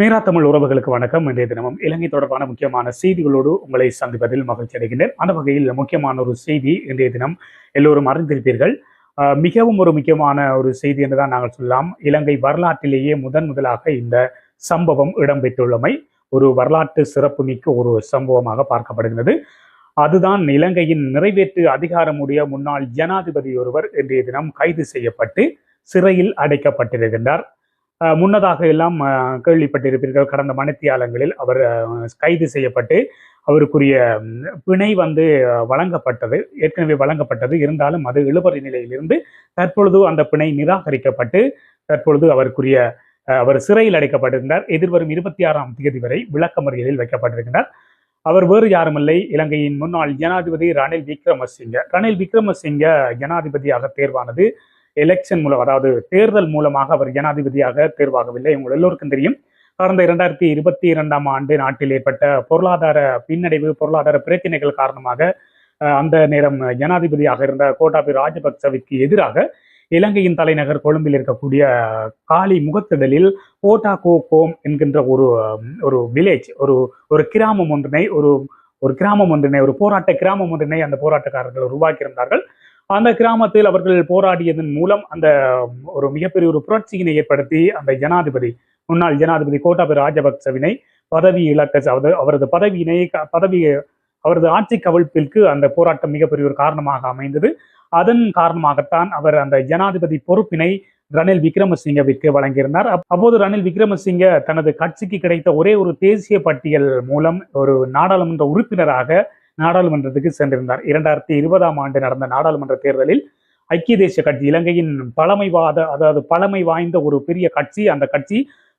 மீரா தமிழ் உறவுகளுக்கு வணக்கம். இன்றைய தினமும் இலங்கை தொடர்பான முக்கியமான செய்திகளோடு உங்களை சந்திப்பதில் மகிழ்ச்சி அடைகின்றேன். அந்த வகையில் முக்கியமான ஒரு செய்தி இன்றைய தினம் எல்லோரும் அறிந்திருப்பீர்கள். மிகவும் ஒரு முக்கியமான ஒரு செய்தி என்றுதான் நாங்கள் சொல்லலாம். இலங்கை வரலாற்றிலேயே முதன் முதலாக இந்த சம்பவம் இடம்பெற்றுள்ளமை ஒரு வரலாற்று சிறப்புமிக்க ஒரு சம்பவமாக பார்க்கப்படுகிறது. அதுதான் இலங்கையின் நிறைவேற்று அதிகாரமுடைய முன்னாள் ஜனாதிபதி ஒருவர் இன்றைய தினம் கைது செய்யப்பட்டு சிறையில் அடைக்கப்பட்டிருக்கின்றார். முன்னதாக எல்லாம் கேள்விப்பட்டிருப்பீர்கள். கடந்த மணித்தியாலங்களில் அவர் கைது செய்யப்பட்டு அவருக்குரிய பிணை வந்து வழங்கப்பட்டது. ஏற்கனவே வழங்கப்பட்டது. இருந்தாலும் அது இழுபறி நிலையிலிருந்து தற்பொழுது அந்த பிணை நிராகரிக்கப்பட்டு தற்பொழுது அவருக்குரிய அவர் சிறையில் அடைக்கப்பட்டிருந்தார். எதிர்வரும் இருபத்தி ஆறாம் தேதி வரை விளக்கமறியலில் வைக்கப்பட்டிருக்கிறார். அவர் வேறு யாருமில்லை. இலங்கையின் முன்னாள் ஜனாதிபதி ரணில் விக்ரமசிங்க. ரணில் விக்ரமசிங்க ஜனாதிபதியாக தேர்வானது. எலெக்ஷன் மூலம் அதாவது தேர்தல் மூலமாக அவர் ஜனாதிபதியாக தேர்வாகவில்லை. உங்கள் எல்லோருக்கும் தெரியும். கடந்த இரண்டாயிரத்தி இருபத்தி இரண்டாம் ஆண்டு நாட்டில் ஏற்பட்ட பொருளாதார பின்னடைவு பொருளாதார பிரச்சனைகள் காரணமாக அந்த நேரம் ஜனாதிபதியாக இருந்த கோட்டாபி ராஜபக்சவிற்கு எதிராக இலங்கையின் தலைநகர் கொழும்பில் இருக்கக்கூடிய காலி முகத்திடலில் ஓட்டாகோ கோம் என்கின்ற ஒரு ஒரு வில்லேஜ் ஒரு ஒரு கிராமம் ஒன்றினை ஒரு ஒரு கிராமம் ஒன்றினை ஒரு போராட்ட கிராமம் ஒன்றினை அந்த போராட்டக்காரர்கள் உருவாக்கியிருந்தார்கள். அந்த கிராமத்தில் அவர்கள் போராடியதன் மூலம் அந்த ஒரு மிகப்பெரிய ஒரு புரட்சியினை ஏற்படுத்தி அந்த ஜனாதிபதி முன்னாள் ஜனாதிபதி கோட்டாபய ராஜபக்சவினை பதவி இழக்க அவரது பதவியினை க- பதவி அவரது ஆட்சி கவிழ்ப்பிற்கு அந்த போராட்டம் மிகப்பெரிய ஒரு காரணமாக அமைந்தது. அதன் காரணமாகத்தான் அவர் அந்த ஜனாதிபதி பொறுப்பினை ரணில் விக்ரமசிங்கவிற்கு வழங்கியிருந்தார். அப்போது ரணில் விக்ரமசிங்க தனது கட்சிக்கு கிடைத்த ஒரே ஒரு தேசிய பட்டியல் மூலம் ஒரு நாடாளுமன்ற உறுப்பினராக நாடாளுமன்றத்துக்கு சென்றிருந்தார். இரண்டாயிரத்தி இருபதாம் ஆண்டு நடந்த நாடாளுமன்ற தேர்தலில் ஐக்கிய தேசிய கட்சி இலங்கையின் பழமைவாத அதாவது பழமை வாய்ந்த ஒரு பெரிய கட்சி. அந்த கட்சி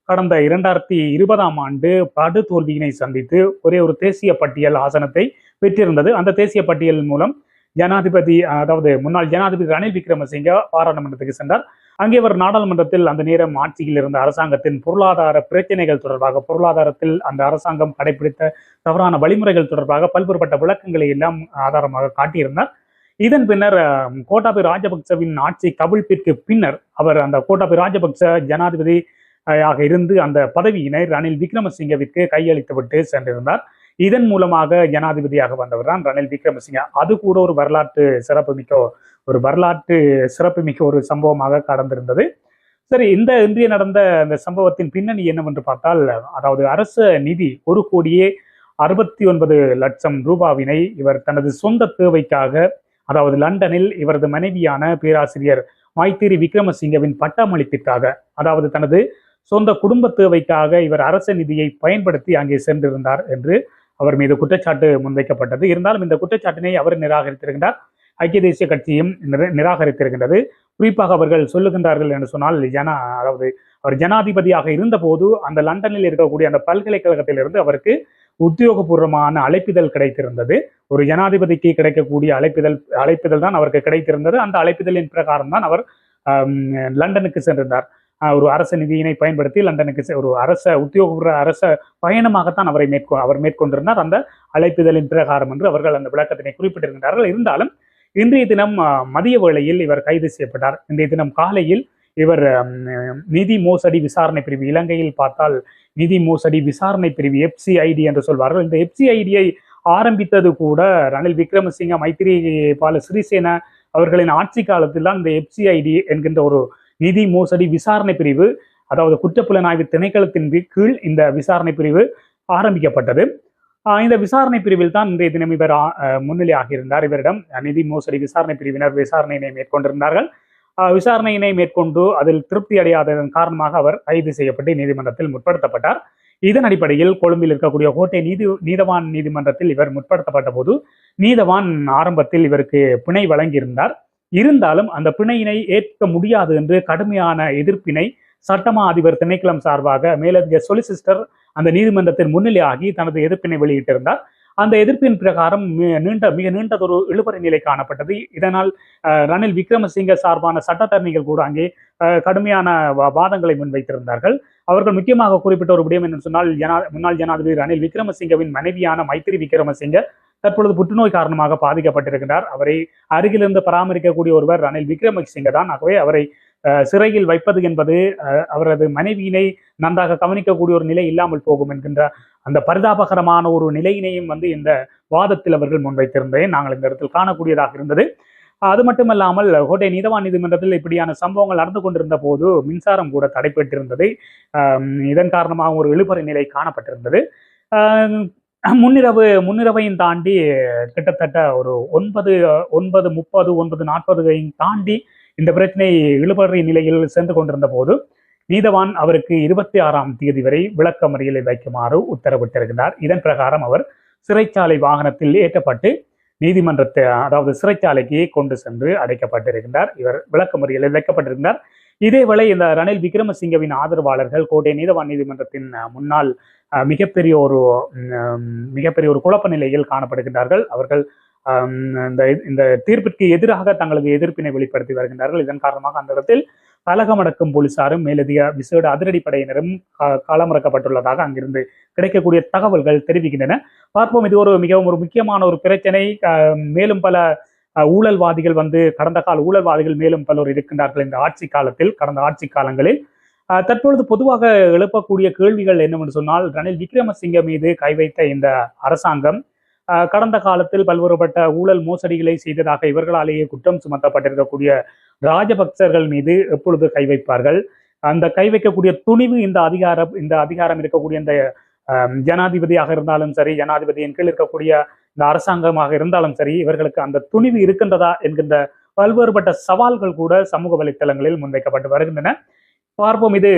கடந்த இரண்டாயிரத்தி இருபதாம் ஆண்டு படு தோல்வியினை சந்தித்து ஒரே ஒரு தேசிய பட்டியல் ஆசனத்தை பெற்றிருந்தது. அந்த தேசிய பட்டியல் மூலம் ஜனாதிபதி அதாவது முன்னாள் ஜனாதிபதி ரணில் விக்ரமசிங்க பாராளுமன்றத்துக்கு சென்றார். அங்கே அவர் நாடாளுமன்றத்தில் அந்த நேரம் ஆட்சியில் இருந்த அரசாங்கத்தின் பொருளாதார பிரச்சனைகள் தொடர்பாக பொருளாதாரத்தில் அந்த அரசாங்கம் கடைபிடித்த தவறான வழிமுறைகள் தொடர்பாக பல்வேறுபட்ட விளக்கங்களை எல்லாம் ஆதாரமாக காட்டியிருந்தார். இதன் பின்னர் அஹ், கோட்டாபய ராஜபக்சவின் ஆட்சி கவிழ்ப்பிற்கு பின்னர் அவர் அந்த கோட்டாபய ராஜபக்ச ஜனாதிபதி ஆக இருந்து அந்த பதவியினை ரணில் விக்ரமசிங்கவிற்கு கையளித்துவிட்டு சென்றிருந்தார். இதன் மூலமாக ஜனாதிபதியாக வந்தவர் தான் ரணில் விக்ரமசிங்க. அது கூட ஒரு வரலாற்று சிறப்புமிக்க ஒரு வரலாற்று சிறப்புமிக்க ஒரு சம்பவமாக கடந்திருந்தது. சரி இந்த இன்றைய நடந்த இந்த சம்பவத்தின் பின்னணி என்னவென்று பார்த்தால் அதாவது அரச நிதி ஒரு கோடியே அறுபத்தி ஒன்பது லட்சம் ரூபாவினை இவர் தனது சொந்த தேவைக்காக அதாவது லண்டனில் இவரது மனைவியான பேராசிரியர் மைத்திரி விக்ரமசிங்கவின் பட்டமளிப்பிற்காக அதாவது தனது சொந்த குடும்ப தேவைக்காக இவர் அரச நிதியை பயன்படுத்தி அங்கே சென்றிருந்தார் என்று அவர் மீது குற்றச்சாட்டு முன்வைக்கப்பட்டது. இருந்தாலும் இந்த குற்றச்சாட்டினை அவர் நிராகரித்திருக்கின்றார். ஐக்கிய தேசிய கட்சியும் நிர- நிராகரித்திருக்கின்றது. குறிப்பாக அவர்கள் சொல்லுகின்றார்கள் என்று சொன்னால் ஜனா அதாவது அவர் ஜனாதிபதியாக இருந்தபோது அந்த லண்டனில் இருக்கக்கூடிய அந்த பல்கலைக்கழகத்திலிருந்து அவருக்கு உத்தியோகபூர்வமான அழைப்பிதழ் கிடைத்திருந்தது. ஒரு ஜனாதிபதிக்கு கிடைக்கக்கூடிய அழைப்பிதழ் அழைப்பிதழ் தான் அவருக்கு கிடைத்திருந்தது. அந்த அழைப்பிதழின் பிரகாரம் தான் அவர் லண்டனுக்கு சென்றிருந்தார். ஒரு அரச நிதியினை பயன்படுத்தி லண்டனுக்கு ஒரு அரச உத்தியோகபூர்வ அரச பயணமாகத்தான் அவரை மேற்கொ அவர் மேற்கொண்டிருந்தார். அந்த அழைப்பிதழின் பிரகாரம் என்று அவர்கள் அந்த விளக்கத்தினை குறிப்பிட்டிருக்கிறார்கள் இருந்தாலும் இன்றைய தினம் மதிய வேளையில் இவர் கைது செய்யப்பட்டார். இன்றைய தினம் காலையில் இவர் நிதி மோசடி விசாரணை பிரிவு இலங்கையில் பார்த்தால் நிதி மோசடி விசாரணை பிரிவு எஃப்சிஐடி என்று சொல்வார்கள். இந்த எஃப்சிஐடியை ஆரம்பித்தது கூட ரணில் விக்ரமசிங்க மைத்திரி பால சிறிசேன அவர்களின் ஆட்சி காலத்தில் தான் இந்த எஃப்சிஐடி என்கின்ற ஒரு நிதி மோசடி விசாரணை பிரிவு அதாவது குற்றப்புலனாய்வு திணைக்களத்தின் கீழ் இந்த விசாரணை பிரிவு ஆரம்பிக்கப்பட்டது. இந்த விசாரணை பிரிவில் தான் இன்றைய தினம் இவர் முன்னிலை ஆகியிருந்தார். முன்னிலையாகியிருந்தார் இவரிடம் நிதி மோசடி விசாரணை பிரிவினர் விசாரணையினை மேற்கொண்டிருந்தார்கள். விசாரணையினை மேற்கொண்டு அதில் திருப்தி அடையாததன் காரணமாக அவர் கைது செய்யப்பட்டு நீதிமன்றத்தில் முற்படுத்தப்பட்டார். இதன் அடிப்படையில் கொழும்பில் இருக்கக்கூடிய கோட்டை நீதி நீதவான் நீதிமன்றத்தில் இவர் முற்படுத்தப்பட்ட போது நீதவான் ஆரம்பத்தில் இவருக்கு பிணை வழங்கியிருந்தார். இருந்தாலும் அந்த பிணையினை ஏற்க முடியாது என்று கடுமையான எதிர்ப்பினை சட்டமா அதிபர் திணைக்களம் சார்பாக மேலதிக சொலிசிஸ்டர் அந்த நீதிமன்றத்தில் முன்னிலையாகி தனது எதிர்ப்பினை வெளியிட்டிருந்தார். அந்த எதிர்ப்பின் பிரகாரம் நீண்ட மிக நீண்டதொரு இழுபறி நிலை காணப்பட்டது. இதனால் ரணில் விக்ரமசிங்க சார்பான சட்டத்தரணிகள் கூட அங்கே கடுமையான வா- வாதங்களை முன்வைத்திருந்தார்கள். அவர்கள் முக்கியமாக குறிப்பிட்ட ஒரு விடயம் என்னன்னு சொன்னால் ஜனா முன்னாள் ஜனாதிபதி ரணில் விக்ரமசிங்கவின் மனைவியான மைத்திரி விக்ரமசிங்க தற்பொழுது புற்றுநோய் காரணமாக பாதிக்கப்பட்டிருக்கிறார். அவரை அருகிலிருந்து பராமரிக்கக்கூடிய ஒருவர் ரணில் விக்ரமசிங்க தான் ஆகவே அவரை சிறையில் வைப்பது என்பது அவரது மனைவியினை நன்றாக கவனிக்கக்கூடிய ஒரு நிலை இல்லாமல் போகும் என்கின்ற அந்த பரிதாபகரமான ஒரு நிலையினையும் வந்து இந்த வாதத்தில் அவர்கள் முன்வைத்திருந்ததை நாங்கள் இந்த இடத்தில் காணக்கூடியதாக இருந்தது. அது மட்டுமல்லாமல் கோட்டை நீதவான் நீதிமன்றத்தில் இப்படியான சம்பவங்கள் நடந்து கொண்டிருந்த போது மின்சாரம் கூட தடைப்பட்டிருந்தது. இதன் காரணமாக ஒரு இழுபறி நிலை காணப்பட்டிருந்தது. முன்னிரவு முன்னிரவையும் தாண்டி கிட்டத்தட்ட ஒரு ஒன்பது ஒன்பது முப்பது ஒன்பது நாற்பதையும் தாண்டி இந்த பிரச்சனை இழுபறி நிலையில் சென்று கொண்டிருந்த போது நீதவான் அவருக்கு இருபத்தி ஆறாம் தேதி வரை விளக்கமறியலை வைக்குமாறு உத்தரவிட்டிருக்கிறார். இதன் பிரகாரம் அவர் சிறைச்சாலை வாகனத்தில் ஏற்றப்பட்டு நீதிமன்றத்தை அதாவது சிறைச்சாலைக்கு கொண்டு சென்று அடைக்கப்பட்டிருக்கின்றார் இவர் விளக்கமறியலில் வைக்கப்பட்டிருக்கிறார். இதேவேளை இந்த ரணில் விக்ரமசிங்கவின் ஆதரவாளர்கள் கோட்டை நீதவான் நீதிமன்றத்தின் முன்னால் முன்னாள் மிகப்பெரிய ஒரு மிகப்பெரிய ஒரு குழப்ப நிலையில் காணப்படுகின்றார்கள். அவர்கள் இந்த இந்த தீர்ப்பிற்கு எதிராக தங்களது எதிர்ப்பினை வெளிப்படுத்தி வருகின்றார்கள். இதன் காரணமாக அந்த இடத்தில் கலகமடக்கும் போலீசாரும் மேலதிக விசேட அதிரடிப்படையினரும் க- களமிறக்கப்பட்டுள்ளதாக அங்கிருந்து கிடைக்கக்கூடிய தகவல்கள் தெரிவிக்கின்றன. பார்ப்போம் இது ஒரு மிகவும் ஒரு முக்கியமான ஒரு பிரச்சனை. மேலும் பல ஊழல்வாதிகள் வந்து கடந்த கால ஊழல்வாதிகள் மேலும் பலர் இருக்கின்றார்கள் இந்த ஆட்சி காலத்தில் கடந்த ஆட்சி காலங்களில். தற்பொழுது பொதுவாக எழுப்பக்கூடிய கேள்விகள் என்னவென்று சொன்னால் ரணில் விக்ரமசிங்க மீது கை வைத்த இந்த அரசாங்கம் கடந்த காலத்தில் பல்வேறுபட்ட ஊழல் மோசடிகளை செய்ததாக இவர்களாலேயே குற்றம் சுமத்தப்பட்டிருக்கக்கூடிய ராஜபக்சர்கள் மீது எப்பொழுது கை வைப்பார்கள்? அந்த கை வைக்கக்கூடிய துணிவு இந்த அதிகாரம் இந்த அதிகாரம் இருக்கக்கூடிய இந்த ஜனாதிபதியாக இருந்தாலும் சரி ஜனாதிபதியின் கீழ் இருக்கக்கூடிய இந்த அரசாங்கமாக இருந்தாலும் சரி இவர்களுக்கு அந்த துணிவு இருக்கின்றதா என்கின்ற பல்வேறுபட்ட சவால்கள் கூட சமூக வலைத்தளங்களில் முன்வைக்கப்பட்டு வருகின்றன. பார்ப்போம். இது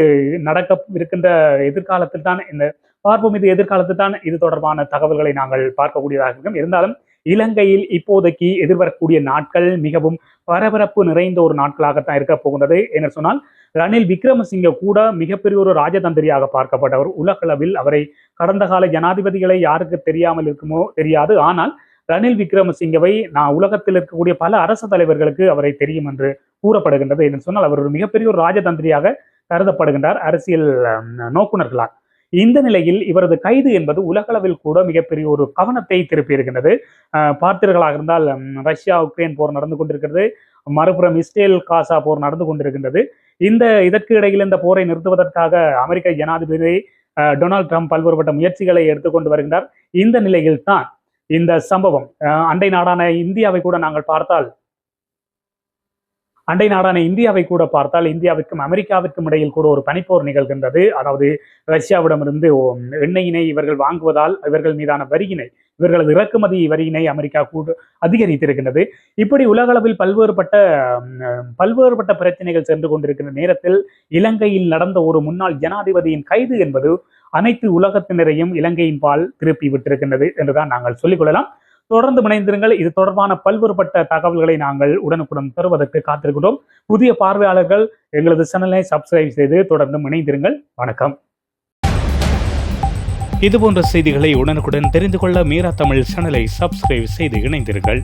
நடக்க இருக்கின்ற எதிர்காலத்தில் தான் இந்த பார்ப்போம். இது எதிர்காலத்தில் தான் இது தொடர்பான தகவல்களை நாங்கள் பார்க்கக்கூடியதாக இருக்கும். இருந்தாலும் இலங்கையில் இப்போதைக்கு எதிர்வரக்கூடிய நாட்கள் மிகவும் பரபரப்பு நிறைந்த ஒரு நாட்களாகத்தான் இருக்க போகின்றது. என்று சொன்னால் ரணில் விக்ரமசிங்க கூட மிகப்பெரிய ஒரு ராஜதந்திரியாக பார்க்கப்பட்டவர். உலகளவில் அவரை கடந்த கால ஜனாதிபதிகளை யாருக்கு தெரியாமல் இருக்குமோ தெரியாது. ஆனால் ரணில் விக்ரமசிங்கவை நான் உலகத்தில் இருக்கக்கூடிய பல அரசு தலைவர்களுக்கு அவரை தெரியும் என்று கூறப்படுகின்றது. என்று சொன்னால் அவர் ஒரு மிகப்பெரிய ஒரு ராஜதந்திரியாக கருதப்படுகின்றார் அரசியல் நோக்குநர்களால் இந்த நிலையில் இவரது கைது என்பது உலகளவில் கூட மிகப்பெரிய ஒரு கவனத்தை திருப்பி இருக்கின்றது பார்த்தீர்களாக இருந்தால் ரஷ்யா உக்ரைன் போர் நடந்து கொண்டிருக்கிறது. மறுபுறம் இஸ்ரேல் காசா போர் நடந்து கொண்டிருக்கின்றது. இந்த இதற்கு இடையில் இந்த போரை நிறுத்துவதற்காக அமெரிக்க ஜனாதிபதி டொனால்ட் ட்ரம்ப் பல்வேறுபட்ட முயற்சிகளை எடுத்துக்கொண்டு வருகின்றார். இந்த நிலையில் தான் இந்த சம்பவம். அஹ், அண்டை நாடான இந்தியாவை கூட நாங்கள் பார்த்தால் அண்டை நாடான இந்தியாவை கூட பார்த்தால் இந்தியாவிற்கும் அமெரிக்காவிற்கும் இடையில் கூட ஒரு பனிப்போர் நிகழ்கின்றது. அதாவது ரஷ்யாவிடமிருந்து எண்ணெயினை இவர்கள் வாங்குவதால் இவர்கள் மீதான வரியினை இவர்களது இறக்குமதி வரியினை அமெரிக்கா கூட அதிகரித்திருக்கின்றது. இப்படி உலகளவில் பல்வேறுபட்ட பல்வேறுபட்ட பிரச்சனைகள் சென்று கொண்டிருக்கின்ற நேரத்தில் இலங்கையில் நடந்த ஒரு முன்னாள் ஜனாதிபதியின் கைது என்பது அனைத்து உலகத்தினரையும் இலங்கையின் பால் திருப்பி விட்டிருக்கின்றது என்றுதான் நாங்கள் சொல்லிக்கொள்ளலாம் தொடர்ந்து இணைந்திருங்கள். இது தொடர்பான பல்வேறுபட்ட தகவல்களை நாங்கள் உடனுக்குடன் தருவதற்கு காத்திருக்கிறோம் புதிய பார்வையாளர்கள் எங்களது சேனலை சப்ஸ்கிரைப் செய்து தொடர்ந்து இணைந்திருங்கள். வணக்கம். இதுபோன்ற செய்திகளை உடனுக்குடன் தெரிந்து கொள்ள மீரா தமிழ் சேனலை சப்ஸ்கிரைப் செய்து இணைந்திருங்கள்.